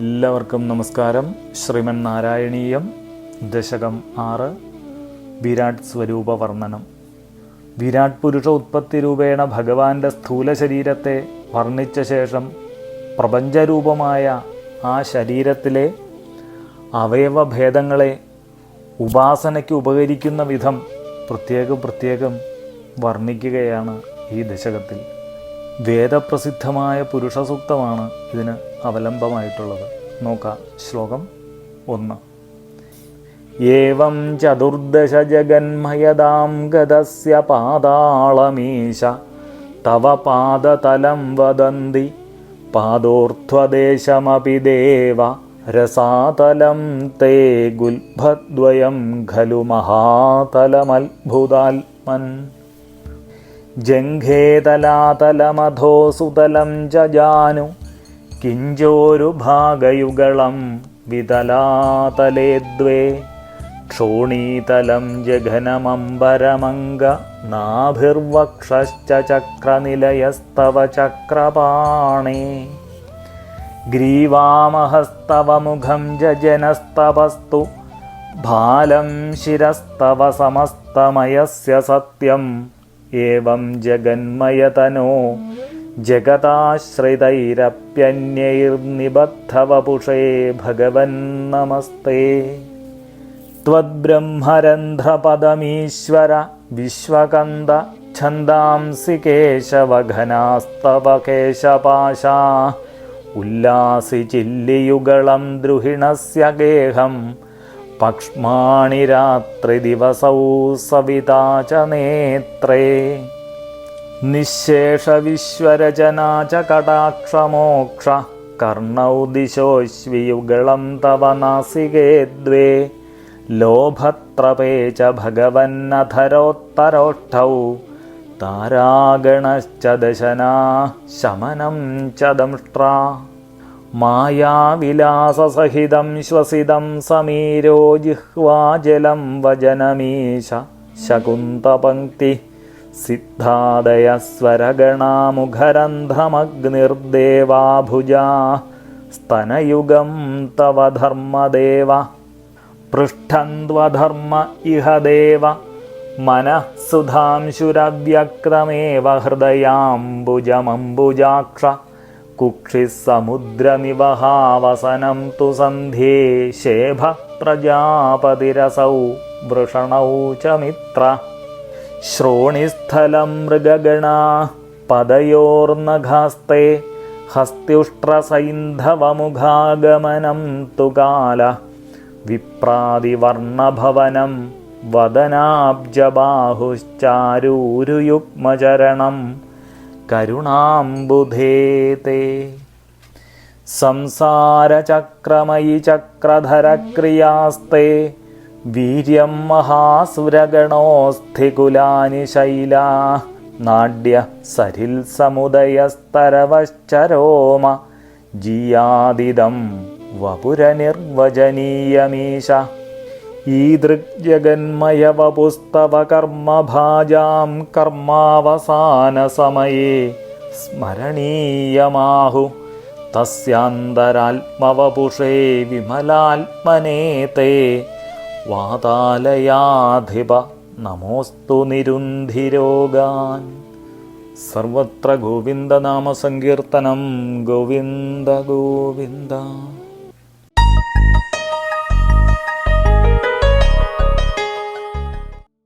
എല്ലാവർക്കും നമസ്കാരം. ശ്രീമൻ നാരായണീയം ദശകം ആറ് വിരാട് സ്വരൂപ വർണനം വിരാട് പുരുഷ ഉത്പത്തി രൂപേണ ഭഗവാന്റെ സ്ഥൂല ശരീരത്തെ വർണിച്ച ശേഷം പ്രപഞ്ചരൂപമായ ആ ശരീരത്തിലെ അവയവഭേദങ്ങളെ ഉപാസനയ്ക്ക് ഉപകരിക്കുന്ന വിധം പ്രത്യേകം പ്രത്യേകം വർണിക്കുകയാണ് ഈ ദശകത്തിൽ. വേദപ്രസിദ്ധമായ പുരുഷസൂക്തമാണ് ഇതിന് അവലംബമായിട്ടുള്ളത്. നോക്കാം. ശ്ലോകം ഒന്ന്. ഏവം ചതുർദശ ജഗന്മയതാം ഗതസ്യ പാതാളമീശ. തവ പാദതലം വദന്തി. പാദോർധ്വദേശമപി ദേവ. രസാതലം തേ ഗുൽഭദ്വയം ഖലു മഹാതലമത്ഭുതാത്മൻ. ജംഘേതലാതലമധോസുതലം ജാനു കിഞ്ചോരുഭാഗയുഗളം വിതലാതലേ ദ്വേ ക്ഷോണീതലം ജഘനമംബരമംഗ നാഭിർവക്ഷശ്ച ചക്രനിലയസ്തവ ചക്രപാണേ. ഗ്രീവാമഹസ്തവ മുഖം ജനസ്തവസ്തു ഭാലം ശിരസ്തവ സമസ്തമയസ്യ സത്യം. एवं जगन्मयतनो जगताश्रितैरप्यन्यैर्निबद्धवपुषे भगवन्नमस्ते त्वद्ब्रह्मरन्ध्रपदमीश्वर विश्वकन्द छन्दांसि केशवघनास्तव केशपाशा उल्लासि चिल्लियुगलं द्रुहिणस्य गेहम् പക്ഷ്മാണി രാത്രി ദിവസൗ സവിതാച നേത്രേ. നിശേഷവിശ്വരചനാച കടാക്ഷമോക്ഷ. കർണൗ ദിശോശ്വിയുഗളം തവ നാസികേ ദ്വേ. ലോഭത്രപേ ച ഭഗവന്നധരോത്തരോഷ്ടൗ താരാഗണശ്ച ദശനാ ശമനം ച ദംഷ്ട്രാ. മായാവിലാസസഹിതം ശ്വസിതം സമീരോ ജിഹ്വാജലം വചനമീശ ശകുന്തപങ്ക്തി സിദ്ധാദയസ്വരഗണാമുഖരന്ധമഗ്നിർദേവാഭുജാ സ്തനയുഗം തവ ധർമ്മദേവ പൃഷ്ഠന്ത്വധർമ്മ ഇഹ ദേവ മനഃസുധാംശുരവ്യക്രമേവ ഹൃദയാംബുജമംബുജാക്ഷ सुधांशुरव्यक्रमेव हृदयाम्बुजमम्बुजाक्ष कुक्षिः समुद्रनिवहावसनं तु सन्ध्ये शेभः प्रजापतिरसौ वृषणौ च मित्र श्रोणिस्थलं मृगगणा पदयोर्नघास्ते हस्त्युष्ट्रसैन्धवमुखागमनं तु काल विप्रादिवर्णभवनं वदनाब्जबाहुश्चारूरुयुग्मचरणं കരുണാംബുധേതേ. സംസാരചക്രമയി ചക്രധരക്രിയാസ്തേ. വീര്യം മഹാസുരഗണോസ്ഥികുലാനി ശൈലാ നാഡ്യ സരിൽ സമുദയസ്തരവശ്ചരോമ. ജിയാദിതം വപുരനിർവചനീയമീശ. ईदृग्जगन्मयवपुस्तव कर्मभाजां कर्मावसानसमये स्मरणीयमाहु तस्यान्तरात्मवपुषे विमलात्मने ते वातालयाधिप नमोऽस्तु निरुन्धिरोगान् सर्वत्र गोविन्दनामसङ्कीर्तनं गोविन्द गोविन्द